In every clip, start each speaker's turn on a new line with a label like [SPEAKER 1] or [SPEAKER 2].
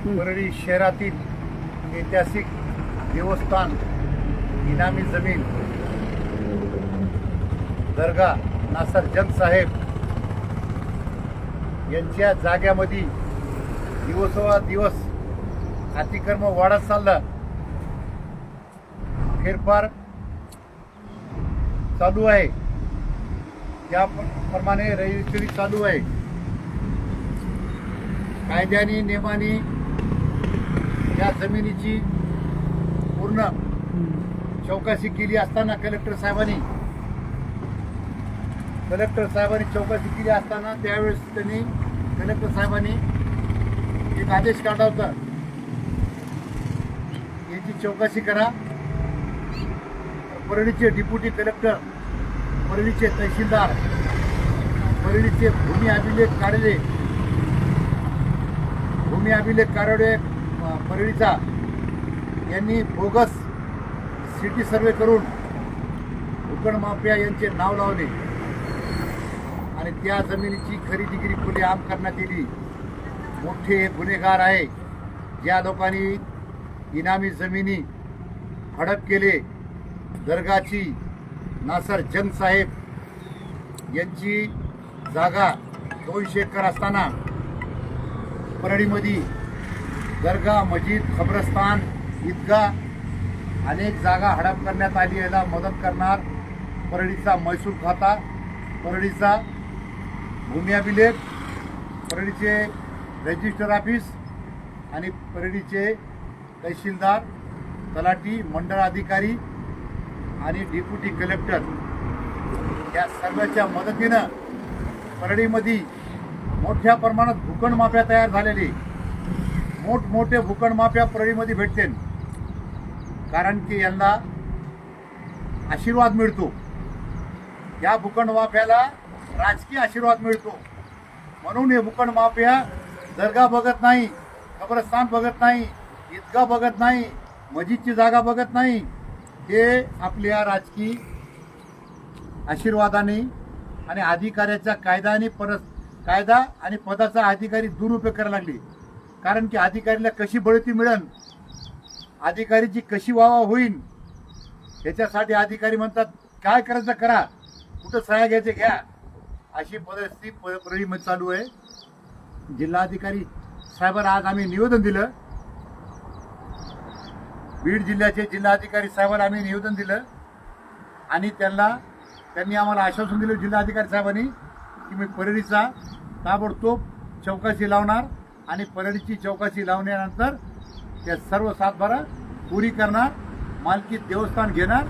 [SPEAKER 1] परळी शहरातील ऐतिहासिक देवस्थान इनामी जमीन दर्गा नासर जंग साहेब यांच्या जाग्यामध्ये दिवसोळा दिवस अतिक्रम वाढत चालला. फेरफार चालू आहे. त्याप्रमाणे रजिस्ट्री चालू आहे. कायद्याने नियमाने या जमिनीची पूर्ण चौकशी केली असताना कलेक्टर साहेबांनी. कलेक्टर साहेबांनी चौकशी केली असताना त्यावेळेस त्यांनी कलेक्टर साहेबांनी एक आदेश काढला होता. याची चौकशी करा. परळीचे डिप्युटी कलेक्टर परळीचे तहसीलदार परळीचे भूमी अभिलेख कार्यालय भूमी अभिलेख कार्यालय परळीचा. यांनी बोगस सिटी सर्वे करून उकड माफिया यांचे नाव लावले. आणि त्या जमिनीची खरेदी गिरी खुले आम करण्यात येली मोठे गुन्हेगार आहे. ज्या लोकांनी इनामी जमिनी हडप केले दर्गाची नासर जंग साहेब यांची जागा दोनशे एकर असताना परळीमध्ये दर्गा मस्जिद खबरस्तान ईदगा अनेक जागा हडप करण्यात आली याला मदत करणार परळीचा महसूल खाता परळीचा भूमी अभिलेख परळीचे रजिस्टर ऑफिस आणि परळीचे तहसीलदार तलाठी मंडळ अधिकारी आणि डेप्युटी कलेक्टर या सर्वांच्या मदतीनं परळीमध्ये मोठ्या प्रमाणात भूखंड माफ्या तयार झालेली. मोठमोठे भूखंड माफ्या परळीमध्ये भेटते कारण की यांना आशीर्वाद मिळतो. या भूखंडमाफ्याला राजकीय आशीर्वाद मिळतो. म्हणून हे भूखंड दर्गा बघत नाही कब्रस्तान बघत नाही इतका बघत नाही मस्जिदची जागा बघत नाही. हे आपल्या राजकीय आशीर्वादाने आणि अधिकाऱ्याच्या कायदा आणि परस कायदा आणि पदाचा अधिकारी दुरुपयोग करायला लागले. कारण की अधिकारीला कशी बढती मिळेल अधिकारीची कशी वावा होईल याच्यासाठी अधिकारी म्हणतात काय करायचं करा कुठं सह्या घ्यायचे घ्या. अशी परिस्थिती प- परळीमध्ये चालू आहे. जिल्हाधिकारी साहेबांना आज आम्ही निवेदन दिलं. बीड जिल्ह्याचे जिल्हाधिकारी साहेबांना आम्ही निवेदन दिलं. आणि त्यांना त्यांनी आम्हाला आश्वासन दिलं जिल्हाधिकारी साहेबांनी की मी परळीचा ताबडतोब चौकशी लावणार आणि परळीची चौकशी लावल्यानंतर त्या सर्व सातबारा पुरी करणार मालकी देवस्थान घेणार.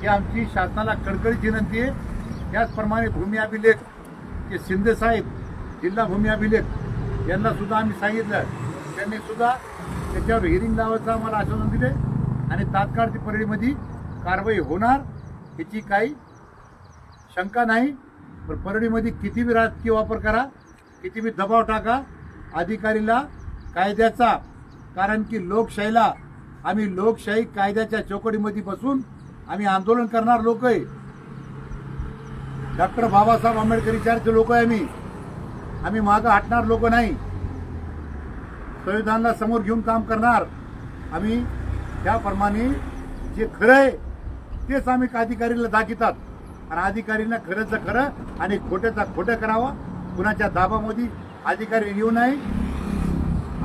[SPEAKER 1] ही आमची शासनाला कडकडीत विनंती आहे. त्याचप्रमाणे भूमी अभिलेख ते शिंदे साहेब जिल्हा भूमी अभिलेख यांना सुद्धा आम्ही सांगितलं. त्यांनी सुद्धा त्याच्यावर हिरिंग लावायचं आम्हाला आश्वासन दिले. आणि तात्काळ ती परळीमध्ये कारवाई होणार याची काही शंका नाही. पण परळीमध्ये किती बी राजकीय वापर करा किती बी दबाव टाका अधिकारीला कायद्याचा कारण की लोकशाहीला आम्ही लोकशाही कायद्याच्या चौकटीमध्ये बसून आम्ही आंदोलन करणार लोक आहे डॉक्टर बाबासाहेब आंबेडकर विचारचे लोक आहे आम्ही. आम्ही मागं हटणार लोक नाही. संविधानाला समोर घेऊन काम करणार. आम्ही त्याप्रमाणे जे खरं आहे तेच आम्ही अधिकारीला दाखवतात आणि अधिकारीला खरंच खरं आणि खोट्याचा खोटं करावं कुणाच्या दाबामध्ये अधिकारी येऊ नये.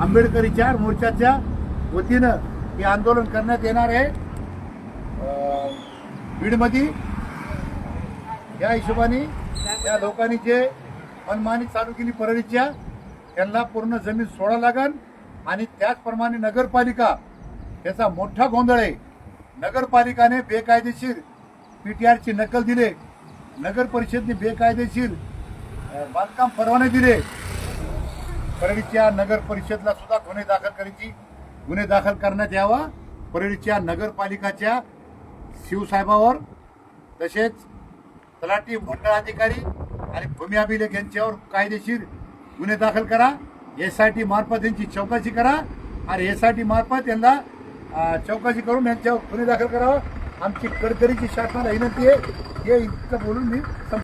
[SPEAKER 1] आंबेडकर विचार मोर्चाच्या वतीनं हे आंदोलन करण्यात येणार आहे. बीडमध्ये या हिशोबाने या लोकांनी जे मनमानी चालू केली परळीच्या त्यांना पूर्ण जमीन सोडा लागन आणि त्याचप्रमाणे नगरपालिका याचा मोठा गोंधळ आहे. नगरपालिकाने बेकायदेशीर पी टी आरची नकल दिले. नगर परिषदने बेकायदेशीर बांधकाम परवाने दिले. परळीच्या नगर परिषदला सुद्धा गुन्हे दाखल करायची गुन्हे दाखल करण्यात यावा. परळीच्या नगरपालिकाच्या शिवसाहेबावर तसेच तलाठी मंडळ अधिकारी आणि भूमी अभिलेख यांच्यावर कायदेशीर गुन्हे दाखल करा. एस आय टी मार्फत यांची चौकशी करा आणि एस आय टी मार्फत यांना चौकशी करून यांच्यावर गुन्हे दाखल करावा. आमची कडकडीची शासनाला विनंती आहे. हे इतकं बोलून मी